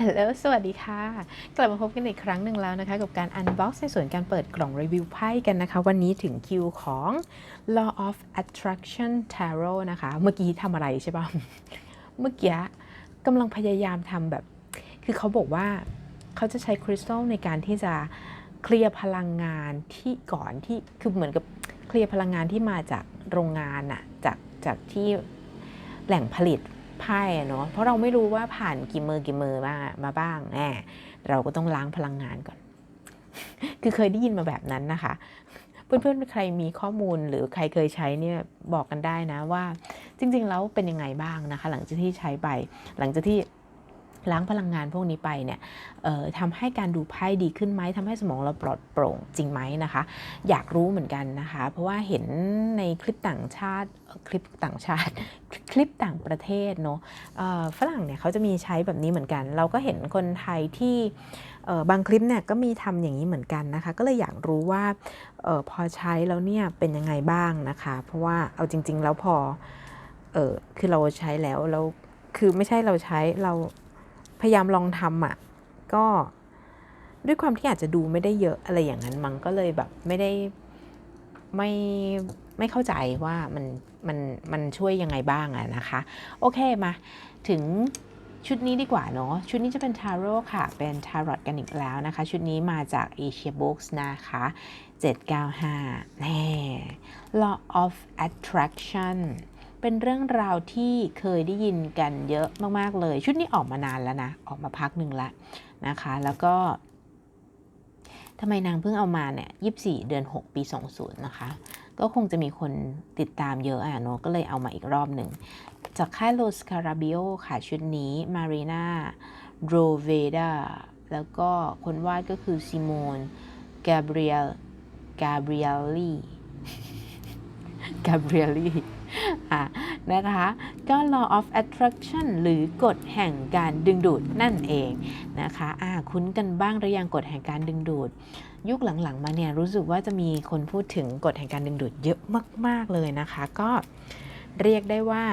ฮัลโหลสวัสดีค่ะ กลับมาพบกันอีกครั้งหนึ่งแล้วนะคะ กับการอันบ็อกซ์ในส่วนการเปิดกล่องรีวิวไพ่กันนะคะ วันนี้ถึงคิวของ Law of Attraction Tarot นะคะ เมื่อกี้ทำอะไรใช่ปะเมื่อกี้กำลังพยายามทำแบบ คือเขาบอกว่าเขาจะใช้คริสตัลในการที่จะเคลียร์พลังงานที่ก่อนที่คือเหมือนกับเคลียร์พลังงานที่มาจากโรงงานอะจากจากที่แหล่งผลิต ไพ่อะเนาะเพราะเราไม่รู้ว่าผ่านกี่มือกี่มือมามาบ้างแน่เราก็ต้องล้างพลังงานก่อน คือเคยได้ยินมาแบบนั้นนะคะ เพื่อนๆใครมีข้อมูลหรือใครเคยใช้เนี่ยบอกกันได้นะว่า จริง ๆ แล้วเป็นยังไงบ้างนะคะ หลังจากที่ใช้ไปหลังจากที่ ล้างพลังงานพวกนี้ไปเนี่ยเอ่อทำให้การดูไพ่ดีขึ้นไหมทำให้สมองเราปลอดโปร่งจริงไหมนะคะ อยากรู้เหมือนกันนะคะ เพราะว่าเห็นในคลิปต่างชาติคลิปต่างชาติ คลิปต่างประเทศเนาะฝรั่งเนี่ยเขาจะมีใช้แบบนี้เหมือนกัน เราก็เห็นคนไทยที่บางคลิปเนี่ยก็มีทำอย่างนี้เหมือนกันนะคะ ก็เลยอยากรู้ว่าออพอใช้แล้วเนี่ยเป็นยังไงบ้างนะคะ เพราะว่าเอาจริง ๆ แล้วพอเออคือเราใช้แล้วแล้วคือไม่ใช่เราใช้เรา พยายามลองทำอะ่ะก็ด้วยความที่อาจจะดูไม่ได้เยอะอะไรอย่างนั้นมันก็เลยแบบไม่ได้ไม่ไม่เข้าใจว่ามันมันมันช่วยยังไงบ้างอะนะคะ โอเคมาถึงชุดนี้ดีกว่าเนาะชุดนี้จะเป็นทาโร่ค่ะ เป็นทารอตกันอีกแล้วนะคะ ชุดนี้มาจาก Asia Books นะคะ 795แน่ Law of Attraction เป็นเรื่องราวที่เคยได้ยินกันเยอะมาก ๆ เลย ชุดนี้ออกมานานแล้วนะ ออกมาพักหนึ่งแล้วนะคะ แล้วก็ทำไมนางเพิ่งเอามาเนี่ย24เดือน 6 ปี 20 นะคะ ก็คงจะมีคนติดตามเยอะอะเนาะก็เลยเอามาอีกรอบหนึ่ง จากค่ายโลสคาราบิโอค่ะชุดนี้มารีนาโรเวดาแล้วก็คนวาดก็คือซิโมนกาเบรียลกาเบรียลลี่กาเบรียลลี่ นะคะก็ law of attraction หรือกฎแห่งการดึงดูดนั่นเองนะคะอ่าคุ้นกันบ้างหรือยังกฎแห่งการดึงดูด ยุคหลังๆ มาเนี่ยรู้สึกว่าจะมีคนพูดถึงกฎแห่งการดึงดูดเยอะมาก ๆ เลยนะคะ ก็เรียกได้ว่า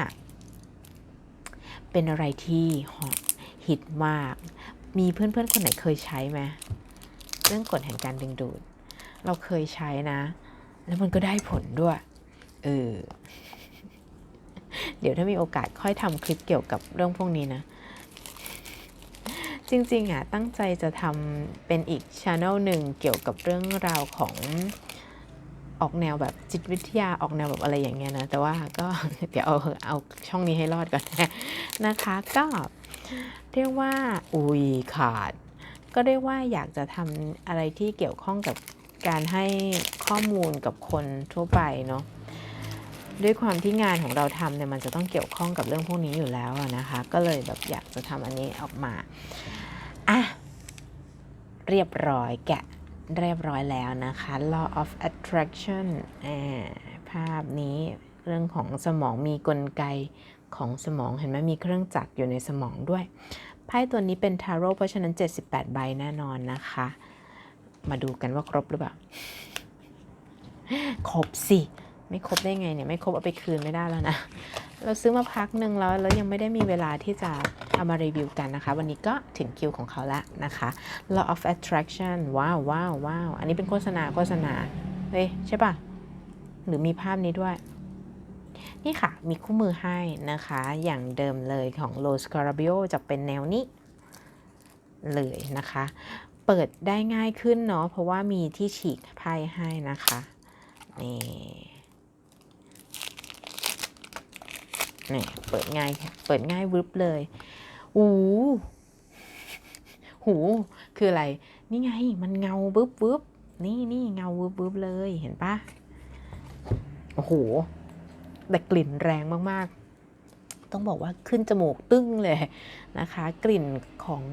เป็นอะไรที่ฮอฮิตมาก มีเพื่อน ๆ คนไหนเคยใช้ไหมเรื่องกฎแห่งการดึงดูด เราเคยใช้นะ แล้วมันก็ได้ผลด้วย เออ เดี๋ยวถ้ามีโอกาสค่อยทำคลิปเกี่ยวกับเรื่องพวกนี้นะ จริงๆอะตั้งใจจะทำเป็นอีกช anel หนึ่งเกี่ยวกับเรื่องราวของออกแนวแบบจิตวิทยาออกแนวแบบอะไรอย่างเงี้ยนะ แต่ว่าก็เดี๋ยวเอาเอาช่องนี้ให้รอดก่อนนะคะก็เรียกว่าอุ้ยขาด ก็เรียกว่าอยากจะทำอะไรที่เกี่ยวข้องกับการให้ข้อมูลกับคนทั่วไปเนาะ ด้วยความที่งานของเราทำเนี่ยมันจะต้องเกี่ยวข้องกับเรื่องพวกนี้อยู่แล้วนะคะ ก็เลยแบบอยากจะทำอันนี้ออกมาอะเรียบร้อยแกะเรียบร้อยแล้วนะคะ law of attraction ภาพนี้เรื่องของสมองมีกลไกของสมองเห็นไหมมีเครื่องจักรอยู่ในสมองด้วย ไพ่ตัวนี้เป็นทาโร่เพราะฉะนั้น 78 ใบแน่นอนนะคะ มาดูกันว่าครบหรือเปล่า ครบสิ ไม่ครบได้ไงเนี่ยไม่ครบเอาไปคืนไม่ได้แล้วนะ เราซื้อมาพักหนึ่งแล้วแล้วยังไม่ได้มีเวลาที่จะเอามารีวิวกันนะคะ วันนี้ก็ถึงคิวของเขาแล้วนะคะ Law of Attraction ว้าวว้าวว้าวอันนี้เป็นโฆษณาโฆษณาเฮ้ยใช่ปะหรือมีภาพนี้ด้วยนี่ค่ะ มีคู่มือให้นะคะ อย่างเดิมเลยของ l o s c a r a b i o จะเป็นแนวนี้เลยนะคะ เปิดได้ง่ายขึ้นเนาะ เพราะว่ามีที่ฉีกไพ่ให้นะคะ นี่ นี่เปิดง่าย เปิดง่ายวึบเลยหูหูคืออะไร นี่ไงมันเงาวึบวึบนี่นี่เงาวึบวึบเลยเห็นปะโอ้โหแต่กลิ่นแรงมากๆ ต้องบอกว่าขึ้นจมูกตึ้งเลยนะคะ กลิ่นของ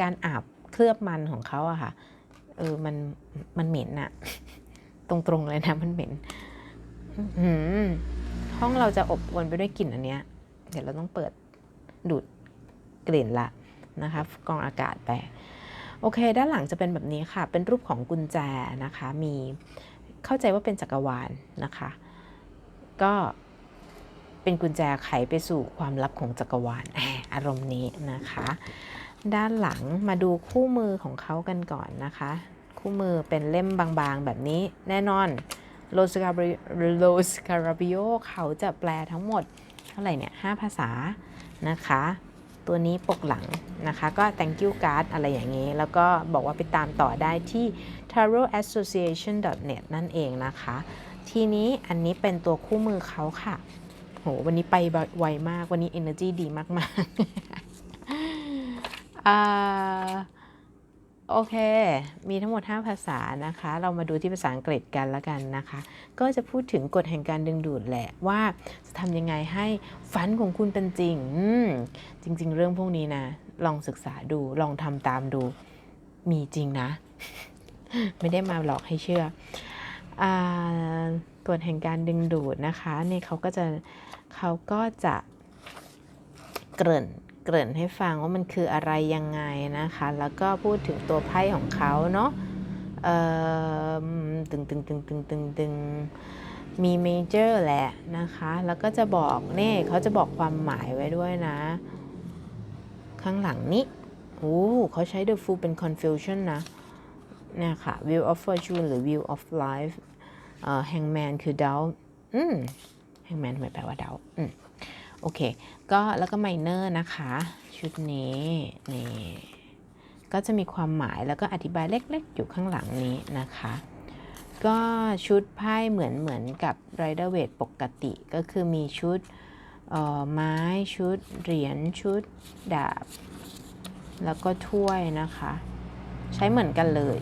การอาบเคลือบมันของเขาอะค่ะ เออมันมันเหม็นอะตรงๆเลยนะมันเหม็น อื ห้องเราจะอบอวลไปด้วยกลิ่นอันเนี้ยเดี๋ยวเราต้องเปิดดูดกลิ่นละนะคะกรองอากาศไป โอเค ด้านหลังจะเป็นแบบนี้ค่ะ เป็นรูปของกุญแจนะคะ มีเข้าใจว่าเป็นจักรวาลนะคะ ก็เป็นกุญแจไขไปสู่ความลับของจักรวาลอารมณ์นี้นะคะ ด้านหลังมาดูคู่มือของเขากันก่อนนะคะ คู่มือเป็นเล่มบางๆแบบนี้แน่นอน โลสคาริโลสคาราบิโอเขาจะแปลทั้งหมดเท่าไหร่เนี่ย5ภาษานะคะ ตัวนี้ปกหลังนะคะ ก็ thank you card อะไรอย่างนี้ แล้วก็บอกว่าไปตามต่อได้ที่ tarotassociation.net นั่นเองนะคะ ทีนี้อันนี้เป็นตัวคู่มือเขาค่ะ โห วันนี้ไปไวมาก วันนี้ energy ดีมากๆ โอเค มีทั้งหมด 5 ภาษานะคะ เรามาดูที่ภาษาอังกฤษกันแล้วกันนะคะ ก็จะพูดถึงกฎแห่งการดึงดูดแหละว่าจะทำยังไงให้ฝันของคุณเป็นจริงอืมจริง ๆ เรื่องพวกนี้นะ ลองศึกษาดู ลองทำตามดู มีจริงนะ ไม่ได้มาหลอกให้เชื่ออกฎแห่งการดึงดูดนะคะเนี่ยเขาก็จะเขาก็จะเกริ่น เกริ่นให้ฟังว่ามันคืออะไรยังไงนะคะ แล้วก็พูดถึงตัวไพ่ของเขาเนาะเอ่อตึงตึงตึงตึงตึงตึงมีเมเจอร์แหละนะคะ แล้วก็จะบอกนี่เขาจะบอกความหมายไว้ด้วยนะ ข้างหลังนี้โอ้เขาใช้ the fool เป็น confusion นะเนี่ยค่ะ wheel of fortune หรือ wheel of life เอ่อ hangman คือ doubt อืม hangman ทำไมแปลว่า doubt อืม โอเค ก็แล้วก็ไมเนอร์นะคะ ชุดนี้นี่ก็จะมีความหมายแล้วก็อธิบายเล็กๆ อยู่ข้างหลังนี้นะคะ ก็ชุดไพ่เหมือนเหมือนกับไรเดอร์เวทปกติก็คือมีชุดไม้ชุดเหรียญชุดดาบ แล้วก็ถ้วยนะคะ ใช้เหมือนกันเลย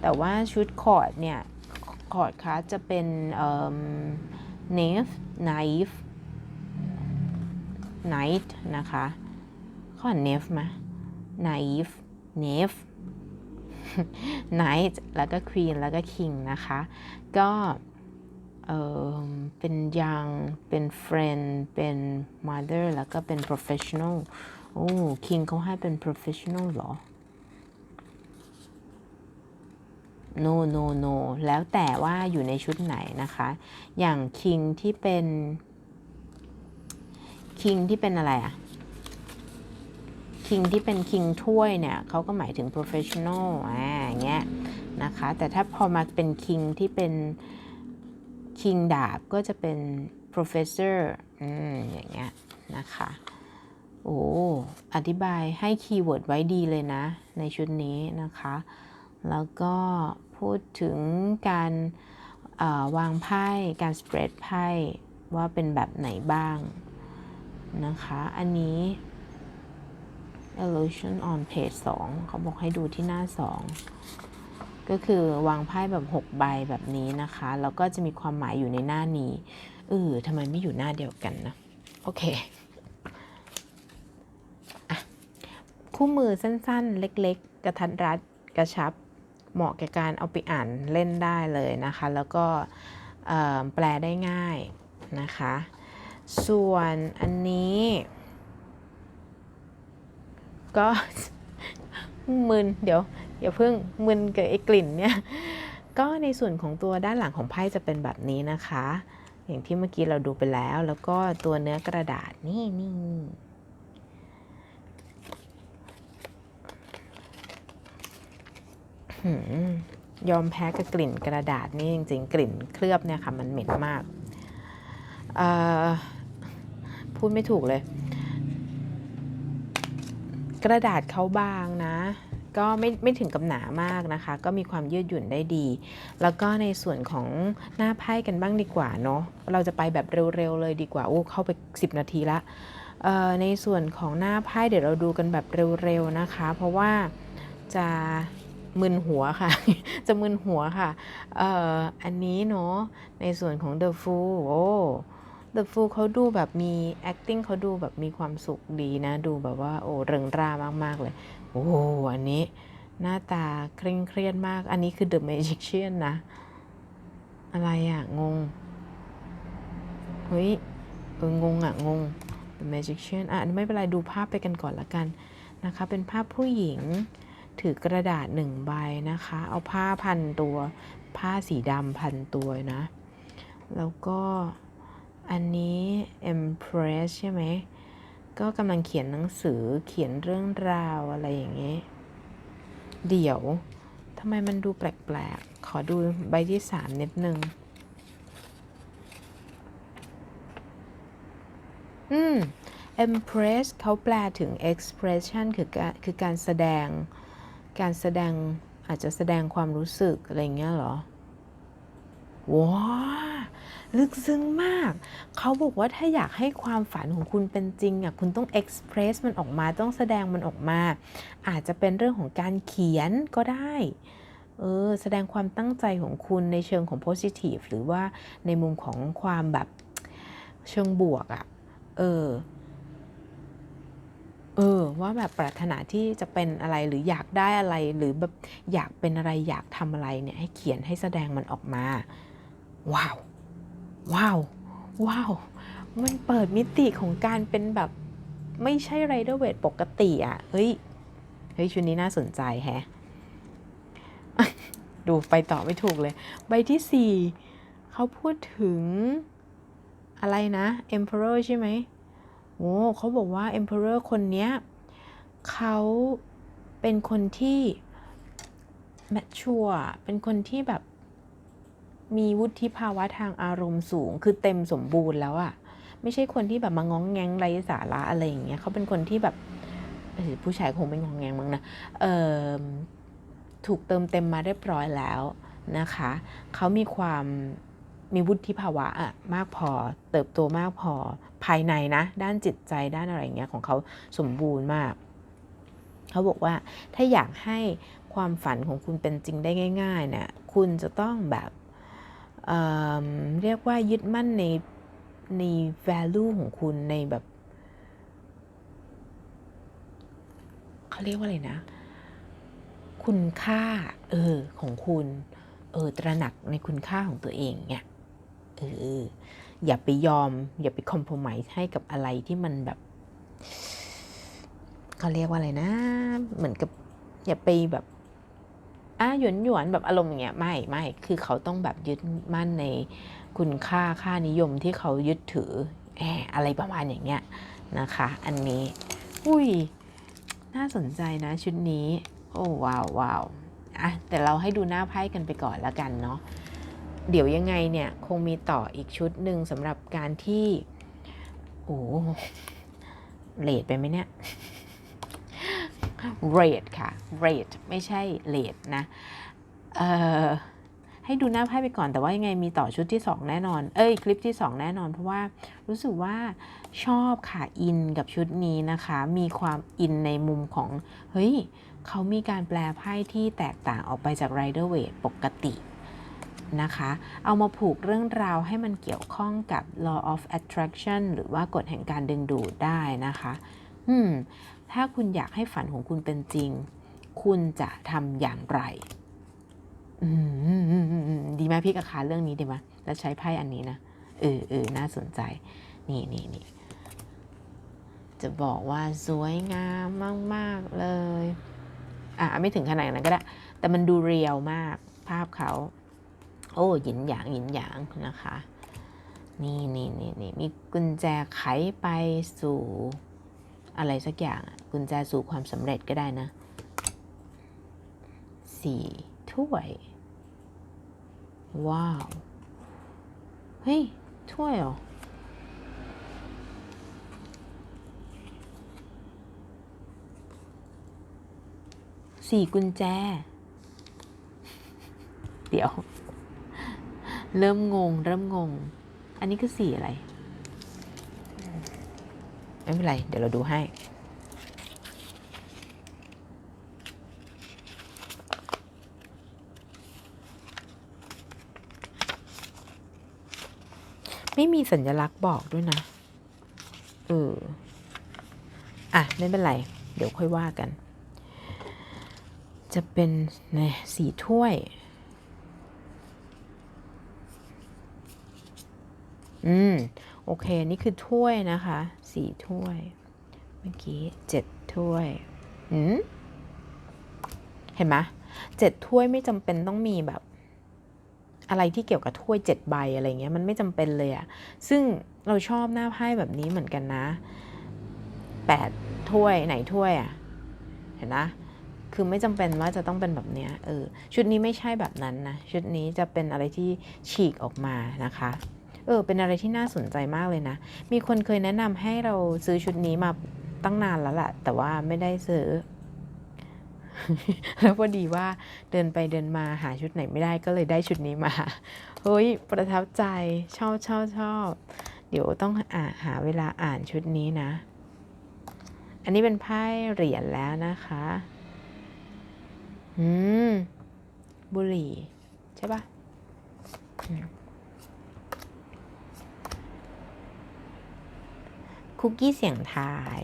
แต่ว่าชุดคอร์ดเนี่ย คอร์ดคะจะเป็นเนฟไนฟ์ night นะคะข้อ Nef ไหม Naive Nef Knight แล้วก็ Queen แล้วก็ King นะคะ ก็เออเป็นยังเป็น friend เป็น mother แล้วก็เป็น professional โอ้ King เขาให้เป็น professional หรอ no no no แล้วแต่ว่าอยู่ในชุดไหนนะคะ อย่าง King ที่เป็น คิงที่เป็นอะไรอะคิงที่เป็นคิงถ้วยเนี่ยเขาก็หมายถึง professional อ่าอย่างเงี้ยนะคะ แต่ถ้าพอมาเป็นคิงที่เป็นคิงดาบก็จะเป็น professor อืมอย่างเงี้ยนะคะโอ้อธิบายให้คีย์เวิร์ดไว้ดีเลยนะ ในชุดนี้นะคะ แล้วก็พูดถึงการวางไพ่ การสเปรดไพ่ ว่าเป็นแบบไหนบ้าง นะคะ อันนี้ illusion on page 2 เขาบอกให้ดูที่หน้า 2 ก็คือวางไพ่แบบ 6 ใบแบบนี้นะคะ แล้วก็จะมีความหมายอยู่ในหน้านี้เออทำไมไม่อยู่หน้าเดียวกันนะ โอเคอคู่มือสั้นๆ เล็กๆ กระทัดรัดกระชับ เหมาะแก่การเอาไปอ่านเล่นได้เลยนะคะ แล้วก็แปลได้ง่ายนะคะ ส่วนอันนี้ ก็มึนเดี๋ยวอย่าเพิ่งมึนกับไอ้กลิ่นเนี่ย ก็ในส่วนของตัวด้านหลังของไพ่จะเป็นแบบนี้นะคะ อย่างที่เมื่อกี้เราดูไปแล้ว แล้วก็ตัวเนื้อกระดาษนี่นี่ยอมแพ้กับกลิ่นกระดาษนี่จริง ๆ กลิ่นเคลือบเนี่ยค่ะ มันเหม็นมาก พูดไม่ถูกเลย กระดาษเขาบางนะ ก็ไม่ไม่ถึงกับหนามากนะคะ ก็มีความยืดหยุ่นได้ดี แล้วก็ในส่วนของหน้าไพ่กันบ้างดีกว่าเนาะเราจะไปแบบเร็วๆเลยดีกว่าโอ้เข้าไป 10 นาทีละในส่วนของหน้าไพ่เดี๋ยวเราดูกันแบบเร็วๆนะคะ เพราะว่าจะมึนหัวค่ะ จะมึนหัวค่ะอออันนี้เนาะ ในส่วนของ The Fool โอ้ The Fool เขาดูแบบมี acting เขาดูแบบมีความสุขดีนะ ดูแบบว่าโอ้เริงร่ามาก ๆ เลย โอ้อันนี้หน้าตาเคร่งเครียดมาก อันนี้คือ The Magician นะ อะไรอะงง เฮ้ย เอองงอะงง The Magician อะ ไม่เป็นไร ดูภาพไปกันก่อนละกันนะคะ เป็นภาพผู้หญิงถือกระดาษหนึ่งใบนะคะ เอาผ้าพันตัว ผ้าสีดำพันตัวนะ แล้วก็ อันนี้ Empress ใช่ไหม ก็กำลังเขียนหนังสือเขียนเรื่องราวอะไรอย่างเงี้ยเดี๋ยวทำไมมันดูแปลกๆ ขอดูใบที่สามนิดนึง อืม Empress เขาแปลถึง expression คือการคือการแสดง การแสดงอาจจะแสดงความรู้สึก อะไรเงี้ยเหรอ ว้าลึกซึ้งมาก เขาบอกว่าถ้าอยากให้ความฝันของคุณเป็นจริงอะคุณต้อง express มันออกมาต้องแสดงมันออกมา อาจจะเป็นเรื่องของการเขียนก็ได้เออแสดงความตั้งใจของคุณในเชิงของ positive หรือว่าในมุมของความแบบเชิงบวกอะ เออ เออ ว่าแบบปรารถนาที่จะเป็นอะไรหรืออยากได้อะไรหรือแบบอยากเป็นอะไรอยากทำอะไรเนี่ยให้เขียนให้แสดงมันออกมา ว้าว ว้าว ว้าว มันเปิดมิติของการเป็นแบบไม่ใช่ไรเดอร์เวทปกติอะ เฮ้ย เฮ้ย ชุดนี้น่าสนใจแฮะ ดูไปต่อไม่ถูกเลย ใบที่สี่เขาพูดถึงอะไรนะ Emperor ใช่ไหมโอ้เขาบอกว่า Emperor คนเนี้ยเขาเป็นคนที่ mature เป็นคนที่แบบ มีวุฒิภาวะทางอารมณ์สูง คือเต็มสมบูรณ์แล้วอะไม่ใช่คนที่แบบมาง้องแงงไร้สาระอะไรอย่างเงี้ยเขาเป็นคนที่แบบผู้ชายคงไม่ง้องแงงมั้งนะเออถูกเติมเต็มมาเรียบร้อยแล้วนะคะ เขามีความมีวุฒิภาวะอะมากพอ เติบโตมากพอภายในนะ ด้านจิตใจด้านอะไรเงี้ยของเขาสมบูรณ์มาก เขาบอกว่าถ้าอยากให้ความฝันของคุณเป็นจริงได้ง่ายๆเนี่ยคุณจะต้องแบบ เเรียกว่ายึดมั่นในใน value ของคุณในแบบเขาเรียกว่าอะไรนะ คุณค่า เออ ของคุณ เออ ตระหนักในคุณค่าของตัวเองเนี่ยเออ อย่าไปยอม อย่าไปคอม p r o m i s e ให้กับอะไรที่มันแบบเขาเรียกว่าอะไรนะ เหมือนกับ อย่าไปแบบ อะหยวนหยวนแบบอารมณ์อย่างเงี้ยไม่ไม่คือเขาต้องแบบยึดมั่นในคุณค่าค่านิยมที่เขายึดถือแอบอะไรประมาณอย่างเงี้ยนะคะ อันนี้อุ้ยน่าสนใจนะชุดนี้ โอ้ว้าวว้าวอะแต่เราให้ดูหน้าไพ่กันไปก่อนแล้วกันเนาะเดี๋ยวยังไงเนี่ยคงมีต่ออีกชุดหนึ่งสำหรับการที่ โอ้เลดไปไหมเนี่ย เรทค่ะเรทไม่ใช่เลดนะให้ดูหน้าไพ่ไปก่อนแต่ว่ายังไงมีต่อชุดที่ 2 แน่นอน เอ้ย คลิปที่ 2 แน่นอน เพราะว่ารู้สึกว่าชอบค่ะ อินกับชุดนี้นะคะ มีความอินในมุมของ เฮ้ย เขามีการแปลไพ่ที่แตกต่างออกไปจาก Rider w a i t ปกตินะคะ เอามาผูกเรื่องราวให้มันเกี่ยวข้องกับ law of attraction หรือว่ากฎแห่งการดึงดูดได้นะคะ อืม ถ้าคุณอยากให้ฝันของคุณเป็นจริง คุณจะทำอย่างไรดีไหมพี่กระคาเรื่องนี้ดีไหมแล้วใช้ไพ่อันนี้นะเออเออน่าสนใจ นี่นี่นี่จะบอกว่าสวยงามมาก ๆ เลย อะ ไม่ถึงขนาดนั้นก็ได้ แต่มันดูเรียวมากภาพเขา โอ้หยินหยางหยินหยางนะคะ นี่นี่นี่นี่มีกุญแจไขไปสู่ อะไรสักอย่าง กุญแจสู่ความสำเร็จก็ได้นะสี่ถ้วย ว้าว เฮ้ย ถ้วยเหรอ สี่กุญแจ เดี๋ยว เริ่มงง เริ่มงง อันนี้คือสีอะไร ไม่เป็นไร เดี๋ยวเราดูให้ ไม่มีสัญลักษณ์บอกด้วยนะ เออ อะ ไม่เป็นไร เดี๋ยวค่อยว่ากัน จะเป็นนี่สีถ้วย อืม โอเค นี่คือถ้วยนะคะ สีถ้วย เมื่อกี้เจ็ดถ้วย อืม เห็นไหมเจ็ดถ้วยไม่จำเป็นต้องมีแบบ อะไรที่เกี่ยวกับถ้วยเจ็ดใบอะไรเงี้ยมันไม่จำเป็นเลยอะซึ่งเราชอบหน้าไพ่แบบนี้เหมือนกันนะ 8 ถ้วยไหนถ้วยอะ่ะเห็นนะคือไม่จำเป็นว่าจะต้องเป็นแบบเนี้ยเออชุดนี้ไม่ใช่แบบนั้นนะ ชุดนี้จะเป็นอะไรที่ฉีกออกมานะคะเออเป็นอะไรที่น่าสนใจมากเลยนะ มีคนเคยแนะนำให้เราซื้อชุดนี้มาตั้งนานแล้วแหละแต่ว่าไม่ได้ซื้อ แล้วพอดีว่าเดินไปเดินมาหาชุดไหนไม่ได้ก็เลยได้ชุดนี้มา เฮ้ย ประทับใจชอบชอบชอบ เดี๋ยวต้องอ่าหาเวลาอ่านชุดนี้นะ อันนี้เป็นไพ่เหรียญแล้วนะคะ อืม บุหรี่ ใช่ปะคุกกี้เสียงทาย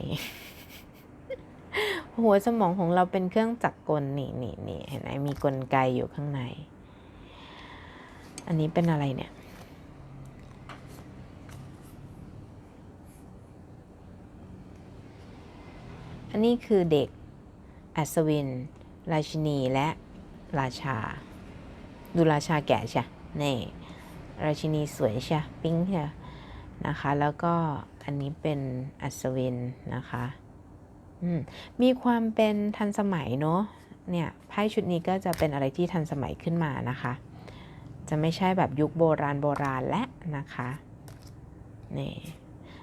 หัวสมองของเราเป็นเครื่องจักรกลนี่นี่นี่เห็นไหมมีกลไกอยู่ข้างใน อันนี้เป็นอะไรเนี่ย อันนี้คือเด็ก อัศวิน ราชินีและราชา ดูราชาแก่ใช่นี่ราชินีสวยใช่ปิ้งใช่นะคะ แล้วก็อันนี้เป็นอัศวินนะคะ มีความเป็นทันสมัยเนาะเนี่ยไพ่ชุดนี้ก็จะเป็นอะไรที่ทันสมัยขึ้นมานะคะ จะไม่ใช่แบบยุคโบราณโบราณและนะคะนี่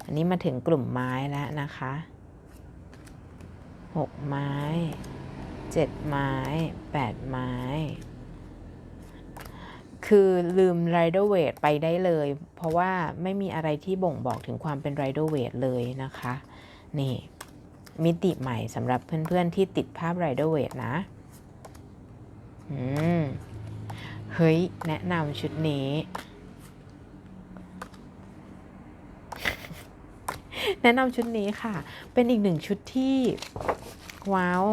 อันนี้มาถึงกลุ่มไม้แล้วนะคะหกไม้เจ็ดไม้แปดไม้คือลืม Rider Weight ไปได้เลย เพราะว่าไม่มีอะไรที่บ่งบอกถึงความเป็น Rider Weight เลยนะคะ นี่ มิติใหม่สำหรับเพื่อนๆที่ติดภาพ Rider Weight นะอืมเฮ้ย แนะนำชุดนี้ แนะนำชุดนี้ค่ะ เป็นอีกหนึ่งชุดที่ ว้าว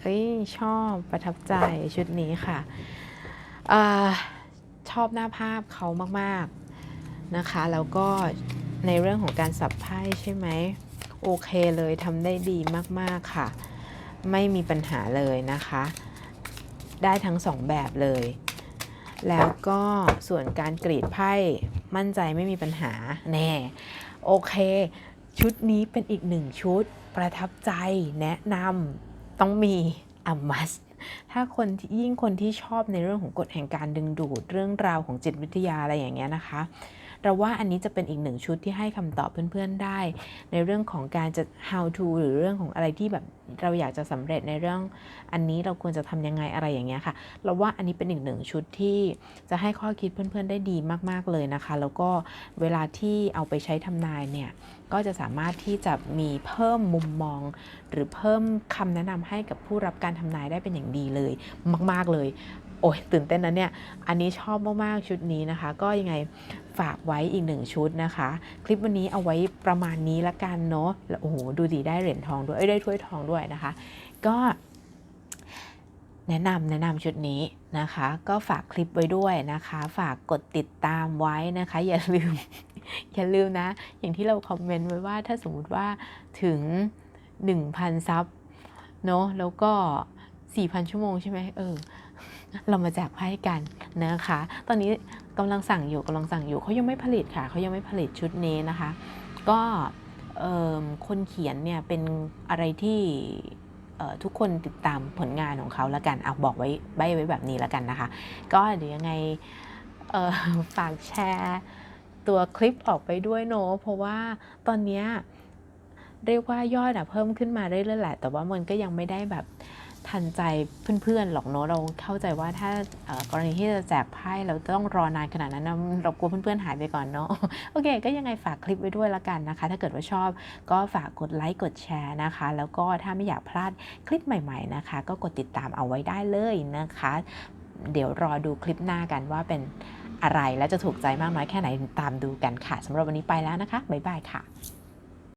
เอ้ย ชอบประทับใจชุดนี้ค่ะอชอบหน้าภาพเขามาก ๆ นะคะ แล้วก็ในเรื่องของการสับไพ่ใช่ไหม โอเคเลยทำได้ดีมากๆค่ะ ไม่มีปัญหาเลยนะคะ ได้ทั้งสองแบบเลย แล้วก็ส่วนการกรีดไพ่มั่นใจไม่มีปัญหาแน่โอเค ชุดนี้เป็นอีกหนึ่งชุดประทับใจแนะนำต้องมีอัมมัสถ้าคนยิ่งคนที่ชอบในเรื่องของกฎแห่งการดึงดูดเรื่องราวของจิตวิทยาอะไรอย่างเงี้ยนะคะ เราว่าอันนี้จะเป็นอีกหนึ่งชุดที่ให้คำตอบเพื่อนๆได้ ในเรื่องของการจะ how to หรือเรื่องของอะไรที่แบบเราอยากจะสำเร็จในเรื่องอันนี้เราควรจะทำยังไงอะไรอย่างเงี้ยค่ะ เราว่าอันนี้เป็นอีกหนึ่งชุดที่จะให้ข้อคิดเพื่อนๆได้ดีมากๆเลยนะคะ แล้วก็เวลาที่เอาไปใช้ทำนายเนี่ยก็จะสามารถที่จะมีเพิ่มมุมมอง หรือเพิ่มคำแนะนำให้กับผู้รับการทำนายได้เป็นอย่างดีเลยมาก ๆเลย โอ้ยตื่นเต้นนะเนี่ย อันนี้ชอบมาก ๆ ชุดนี้นะคะ ก็ยังไงฝากไว้อีกหนึ่งชุดนะคะ คลิปวันนี้เอาไว้ประมาณนี้ละกันเนาะแล้วโอ้โหดูดีได้เหรียญทองด้วยได้ถ้วยทองด้วยนะคะ ก็แนะนำแนะนำชุดนี้นะคะ ก็ฝากคลิปไว้ด้วยนะคะ ฝากกดติดตามไว้นะคะ อย่าลืม อย่าลืมนะ อย่างที่เราคอมเมนต์ไว้ว่าถ้าสมมติว่าถึง 1,000 ซับเนาะแล้วก็ 4,000 ชั่วโมงใช่ไหมเออ เรามาแจกไพ่กันนะคะ ตอนนี้กำลังสั่งอยู่กำลังสั่งอยู่เขายังไม่ผลิตค่ะเขายังไม่ผลิตชุดนี้นะคะ ก็คนเขียนเนี่ยเป็นอะไรที่ทุกคนติดตามผลงานของเขาแล้วกันเอาบอกไว้ใบไว้แบบนี้แล้วกันนะคะ ก็เดี๋ยวยังไงฝากแชร์ตัวคลิปออกไปด้วยเนอะเพราะว่าตอนนี้เรียกว่ายอดอะเพิ่มขึ้นมาเรื่อยๆแหละ แต่ว่ามันก็ยังไม่ได้แบบ ทันใจเพื่อนๆหรอกเนอะเราเข้าใจว่าถ้ากรณีที่จะแจกไพ่เราต้องรอนานขนาดนั้นนะเรากลัวเพื่อนๆหายไปก่อนเนาะโอเค ก็ยังไงฝากคลิปไว้ด้วยละกันนะคะ ถ้าเกิดว่าชอบก็ฝากกดไลค์กดแชร์นะคะ แล้วก็ถ้าไม่อยากพลาดคลิปใหม่ ๆนะคะ ก็กดติดตามเอาไว้ได้เลยนะคะ เดี๋ยวรอดูคลิปหน้ากันว่าเป็นอะไรและจะถูกใจมากน้อยแค่ไหนตามดูกันค่ะสำหรับวันนี้ไปแล้วนะคะบ๊ายบายค่ะ